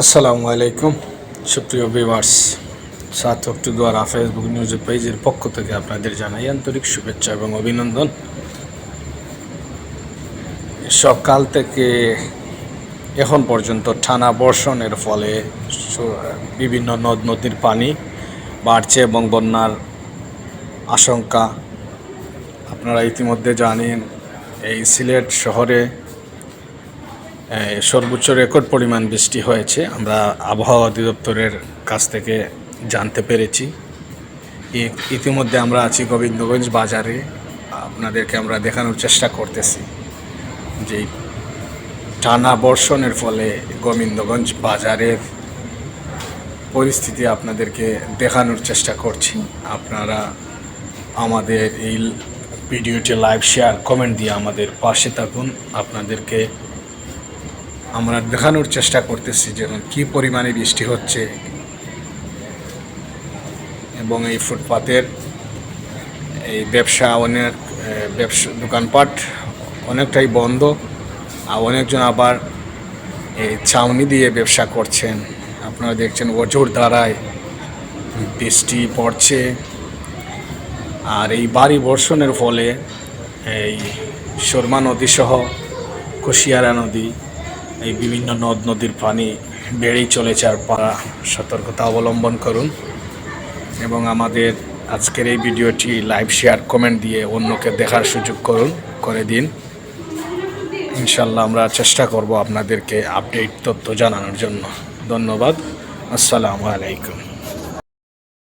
আসসালামু আলাইকুম, সুপ্রিয় ভিউয়ার্স। সাত অক্টোবর ফেসবুক নিউজ পেজের পক্ষ থেকে আপনাদের জানাই আন্তরিক শুভেচ্ছা এবং অভিনন্দন। সকাল থেকে এখন পর্যন্ত টানা বর্ষণের ফলে বিভিন্ন নদ নদীর পানি বাড়ছে এবং বন্যার আশঙ্কা। আপনারা ইতিমধ্যে জানেন, এই সিলেট শহরে সর্বোচ্চ রেকর্ড পরিমাণ বৃষ্টি হয়েছে। আমরা আবহাওয়া অধিদপ্তরের কাছ থেকে জানতে পেরেছি। ইতিমধ্যে আমরা আছি গোবিন্দগঞ্জ বাজারে। আপনাদেরকে আমরা দেখানোর চেষ্টা করতেছি যে টানা বর্ষণের ফলে গোবিন্দগঞ্জ বাজারের পরিস্থিতি আপনাদেরকে দেখানোর চেষ্টা করছি। আপনারা আমাদের এই ভিডিওটি লাইভ শেয়ার, কমেন্ট দিয়ে আমাদের পাশে থাকুন। আপনাদেরকে আমরা দেখানোর চেষ্টা করতেছি যে কি পরিমাণে বৃষ্টি হচ্ছে। এবং এই ফুটপাতের এই ব্যবসা, অনেক ব্যবসা, দোকানপাট অনেকটাই বন্ধ। আর অনেকজন আবার এই ছাউনি দিয়ে ব্যবসা করছেন। আপনারা দেখছেন অজোর দ্বারায় বৃষ্টি পড়ছে। আর এই বাড়ি বর্ষণের ফলে এই শর্মা নদী সহ কুশিয়ারা নদী এই বিভিন্ন নদ নদীর পানি বেড়েই চলেছে আর পাড়া সতর্কতা অবলম্বন করুন। এবং আমাদের আজকের এই ভিডিওটি লাইভ শেয়ার, কমেন্ট দিয়ে অন্যকে দেখার সুযোগ করুন, করে দিন। ইনশাল্লাহ আমরা চেষ্টা করব আপনাদেরকে আপডেট তথ্য জানানোর জন্য। ধন্যবাদ। আসসালামু আলাইকুম।